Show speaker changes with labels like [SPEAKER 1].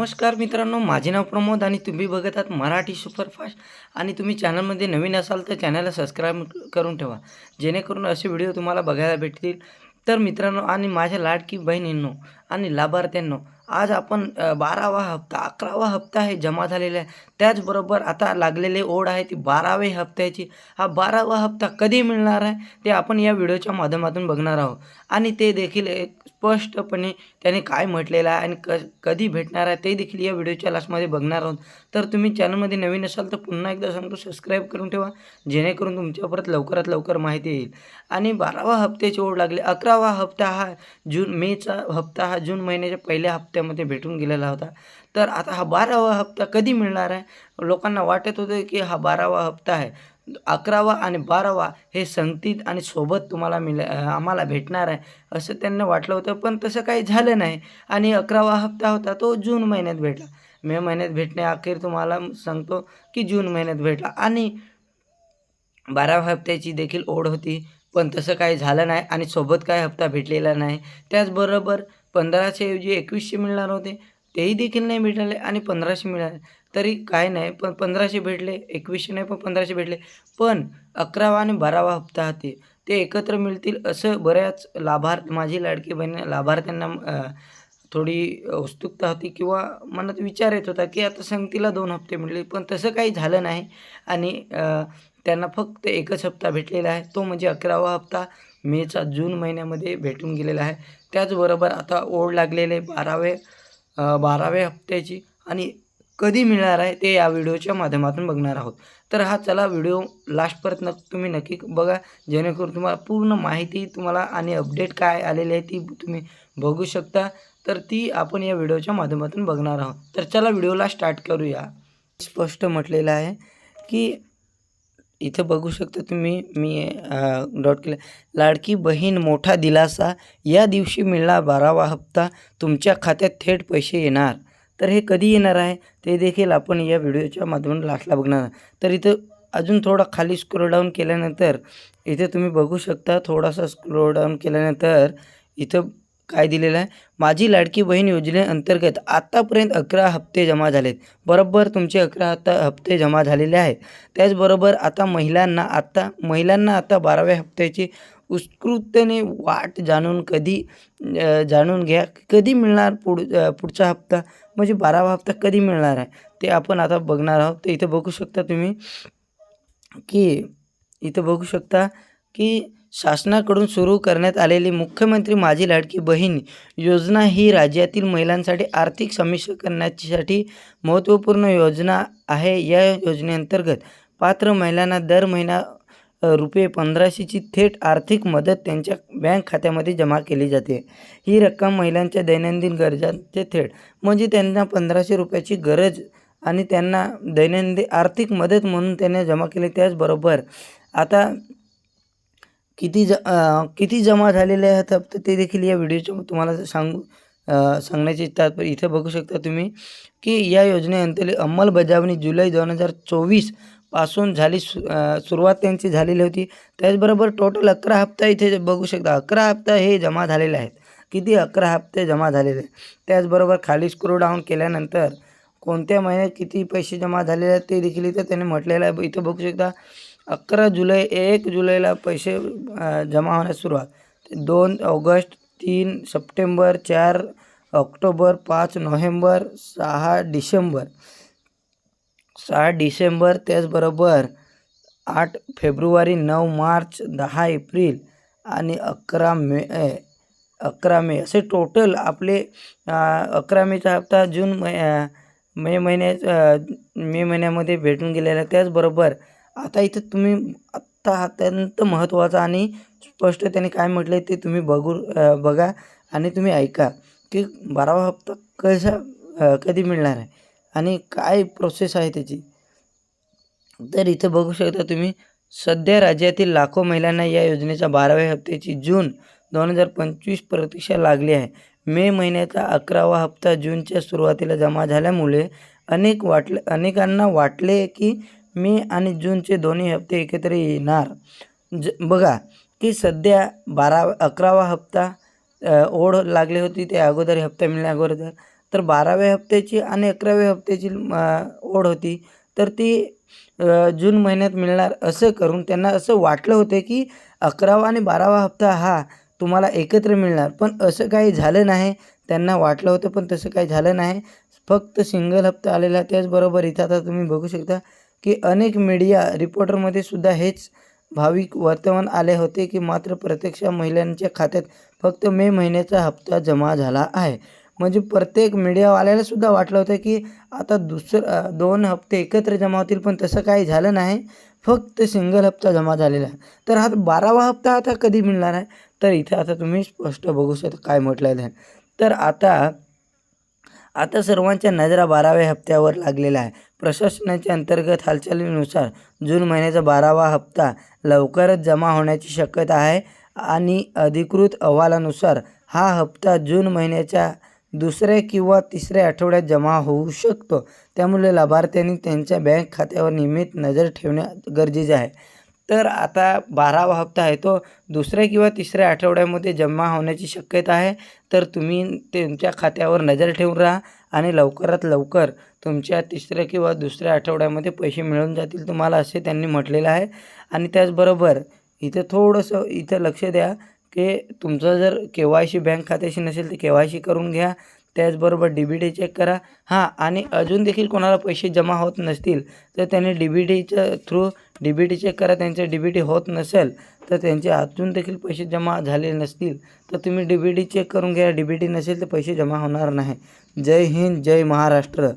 [SPEAKER 1] नमस्कार मित्रांनो माझे नाव प्रमोद आणि तुम्ही बघत आहात मराठी सुपरफास्ट. आणि तुम्ही चॅनलमध्ये नवीन असाल तर चॅनलला सबस्क्राईब करून ठेवा जेणेकरून असे व्हिडिओ तुम्हाला बघायला भेटतील. तर मित्रांनो आणि माझ्या लाडकी बहिणींनो आणि लाभार्थ्यांनो आज आपण बारावा हप्ता अकरावा हप्ता आहे जमा झालेला आहे. त्याचबरोबर आता लागलेले ओढ आहे ती बारावे हप्त्याची. हा बारावा हप्ता कधी मिळणार आहे ते आपण या व्हिडिओच्या माध्यमातून बघणार आहोत. आणि ते देखील एक स्पष्टपणे त्याने काय म्हटलेलं आहे आणि क कधी भेटणार आहे ते देखील या व्हिडिओच्या लास्टमध्ये बघणार आहोत. तर तुम्ही चॅनलमध्ये नवीन असाल तर पुन्हा एकदा सांगतो सबस्क्राईब करून ठेवा जेणेकरून तुमच्या परत लवकरात लवकर माहिती येईल. आणि बारावा हप्त्याची ओढ लागली. अकरावा हप्ता हा जून मेचा हप्ता हा जून महिन्याच्या पहिल्या हप्त्यामध्ये भेटून गेलेला होता. तर आता हा बारावा हप्ता कधी मिळणार आहे? लोकांना वाटत होतं की हा बारावा हप्ता आहे. अकरावा आणि बारावा हे संगतीत आणि सोबत तुम्हाला मिळ आम्हाला भेटणार आहे असं त्यांना वाटलं होतं. पण तसं काही झालं नाही. आणि अकरावा हप्ता होता तो जून महिन्यात भेटला. मे महिन्यात भेटण्याअखेर तुम्हाला सांगतो की जून महिन्यात भेटला. आणि बाराव्या हप्त्याची देखील ओढ होती. पण तसं काही झालं नाही आणि सोबत काही हप्ता भेटलेला नाही. त्याचबरोबर पंधराशे ऐवजी एकवीसशे मिळणार होते. तेही देखील नाही भेटले आणि पंधराशे मिळाले. तरी काय नाही पण पंधराशे भेटले एकवीसशे नाही पण पंधराशे भेटले. पण अकरावा आणि बारावा हप्ता होते. ते एकत्र मिळतील असं बऱ्याच लाभार्थ माझी लाडकी बहिणी लाभार्थ्यांना थोडी उत्सुकता होती किंवा मनात विचार येत होता की आता संगतीला दोन हप्ते मिळले पण तसं काही झालं नाही. आणि त्यांना फक्त एकच हप्ता भेटलेला आहे. तो म्हणजे अकरावा हप्ता. मेचा जून महिन्यामध्ये भेटून गेलेला आहे. त्याचबरोबर आता ओढ लागलेले बारावे बारावे बाराव्या हप्त्याची आणि कधी मिळणार आहे ते या व्हिडिओच्या माध्यमातून बघणार आहोत. तर हा चला व्हिडिओ लास्टपर्यंत नक् तुम्ही नक्की बघा. जेणेकरून तुम्हाला पूर्ण माहिती तुम्हाला आणि अपडेट काय आलेली आहे ती तुम्ही बघू शकता. तर ती आपण या व्हिडिओच्या माध्यमातून बघणार आहोत. तर चला व्हिडिओला स्टार्ट करूया. स्पष्ट म्हटलेलं आहे की इथं बघू शकता तुम्ही मी डॉट केलं. लाडकी बहीण मोठा दिलासा या दिवशी मिळणार बारावा हप्ता तुमच्या खात्यात थेट पैसे येणार. तर हे कधी येणार आहे? ते देखील आपण या व्हिडिओच्या माध्यमातून लास्टला बघणार तर इथं अजून थोडा खाली स्क्रोल डाऊन केल्यानंतर इथे तुम्ही बघू शकता थोडासा स्क्रोल डाऊन केल्यानंतर इथं काय दिलेलं आहे? माझी लाडकी बहीण योजनेअंतर्गत आत्तापर्यंत अकरा हप्ते जमा झालेत. बरोबर तुमचे अकरा हप्ता हप्ते जमा झालेले आहेत. त्याचबरोबर आता महिलांना आत्ता महिलांना आता बाराव्या हप्त्याची उत्स्कृततेने वाट जाणून कधी जाणून घ्या. कधी मिळणार पुढ पुढचा हप्ता? म्हणजे बारावा हप्ता कधी मिळणार आहे? ते आपण आता बघणार आहोत. तर इथं बघू शकता तुम्ही की इथं बघू शकता की शासनाकडून सुरू करण्यात आलेली मुख्यमंत्री माझी लाडकी बहीण योजना ही राज्यातील महिलांसाठी आर्थिक समीक्षा करण्यासाठी महत्त्वपूर्ण योजना आहे. या योजनेअंतर्गत पात्र महिलांना दर महिना रुपये पंधराशेची थेट आर्थिक मदत त्यांच्या बँक खात्यामध्ये जमा केली जाते. ही रक्कम महिलांच्या दैनंदिन गरजांचे थेट म्हणजे त्यांना पंधराशे रुपयाची गरज आणि त्यांना दैनंदिन आर्थिक मदत म्हणून त्यांना जमा केली त्याचबरोबर आता किती ज किती जमा झालेले आहेत हप्ते ते देखील या व्हिडिओच्या तुम्हाला सांगू अ, सांगण्याची तात्पर्य इथे बघू शकता तुम्ही की या योजनेअंतर्गत अंमलबजावणी जुलै दोन हजार चोवीसपासून झाली सु सुरुवात त्यांची झालेली होती. त्याचबरोबर टोटल अकरा हप्ता इथे बघू शकता. अकरा हप्ता हे जमा झालेले आहेत. किती अकरा हप्ते जमा झालेले? आहेत त्याचबरोबर खाली स्क्रू डाऊन केल्यानंतर कोणत्या महिन्यात किती पैसे जमा झालेले आहेत ते देखील इथं त्यांनी म्हटलेलं आहे. इथं बघू शकता अकरा जुलै एक जुलैला पैसे जमा होण्यास सुरुवात. दोन ऑगस्ट तीन सप्टेंबर चार ऑक्टोबर पाच नोव्हेंबर सहा डिसेंबर. सहा डिसेंबर त्याचबरोबर आठ फेब्रुवारी नऊ मार्च दहा एप्रिल आणि अकरा मे अकरा मे. असे टोटल आपले अकरा मेचा हप्ता जून मे मे महिन्यात मे महिन्यामध्ये भेटून गेलेला. त्याचबरोबर आता इथं तुम्ही आत्ता अत्यंत महत्त्वाचा आणि स्पष्ट त्याने काय म्हटलं आहे ते तुम्ही बघू बघा आणि तुम्ही ऐका की बारावा हप्ता कसा कधी मिळणार आहे आणि काय प्रोसेस आहे त्याची? तर इथं बघू शकता तुम्ही सध्या राज्यातील लाखो महिलांना या योजनेच्या बाराव्या हप्त्याची जून दोन हजार पंचवीस प्रतीक्षा लागली आहे. मे महिन्याचा अकरावा हप्ता जूनच्या सुरुवातीला जमा झाल्यामुळे अनेक वाटले अनेकांना वाटले की मे आणि जूनचे दोन्ही हप्ते एकत्र येणार. ज बघा की सध्या बारा अकरावा हप्ता ओढ लागली होती ते अगोदर हप्ता मिळण्या अगोदर. तर बाराव्या हप्त्याची आणि अकराव्या हप्त्याची ओढ होती. तर ती जून महिन्यात मिळणार असं करून त्यांना असं वाटलं होतं की अकरावा आणि बारावा हप्ता हा तुम्हाला एकत्र मिळणार. पण असं काही झालं नाही त्यांना वाटलं होतं पण तसं काही झालं नाही. फक्त सिंगल हप्ता आलेला त्याचबरोबर इथं आता तुम्ही बघू शकता की अनेक मीडिया रिपोर्टरमध्ये सुद्धा हेच भाविक वर्तमान आले होते की मात्र प्रत्यक्ष महिलांच्या खात्यात फक्त मे महिन्याचा हप्ता जमा झाला आहे. म्हणजे प्रत्येक मीडियावाल्याला सुद्धा वाटलं होतं की आता दुसरं दोन हप्ते एकत्र जमा होतील पण तसं काही झालं नाही. फक्त सिंगल हप्ता जमा झालेला आहे. तर हा बारावा हप्ता आता कधी मिळणार आहे? तर इथे आता तुम्ही स्पष्ट बघू शकता काय म्हटलेलं आहे तर आता आता सर्वांच्या नजरा बाराव्या हप्त्यावर लागलेल्या आहे. प्रशासनाच्या अंतर्गत हालचालीनुसार जून महिन्याचा बारावा हप्ता लवकरच जमा होण्याची शक्यता आहे आणि अधिकृत अहवालानुसार हा हप्ता जून महिन्याच्या दुसऱ्या किंवा तिसऱ्या आठवड्यात जमा होऊ शकतो. त्यामुळे लाभार्थ्यांनी त्यांच्या बँक खात्यावर नियमित नजर ठेवणे गरजेचे आहे. तर आता बारावा हप्ता आहे तो. दुसऱ्या किंवा तिसऱ्या आठवड्यामध्ये जमा होण्याची शक्यता आहे. तर तुम्ही तुमच्या खात्यावर नजर ठेवून राहा आणि लवकरात लवकर तुमच्या तिसऱ्या किंवा दुसऱ्या आठवड्यामध्ये पैसे मिळून जातील तुम्हाला असे त्यांनी म्हटलेलं आहे. आणि त्याचबरोबर इथं थोडंसं इथं लक्ष द्या की तुमचं जर के वाय सी बँक खात्याशी नसेल तर के वाय सी करून घ्या. त्याचबरोबर डी बी टी चेक करा. हां आणि अजून देखील कोणाला पैसे जमा होत नसतील तर त्यांनी डी बी टीच्या through D B T check करा त्यांचे डी बी टी होत नसेल तर त्यांचे अजून देखील पैसे जमा झाले नसतील तर तुम्ही डी बी टी चेक करून घ्या. डी बी टी नसेल तर पैसे जमा होणार नाही. जय हिंद जय महाराष्ट्र.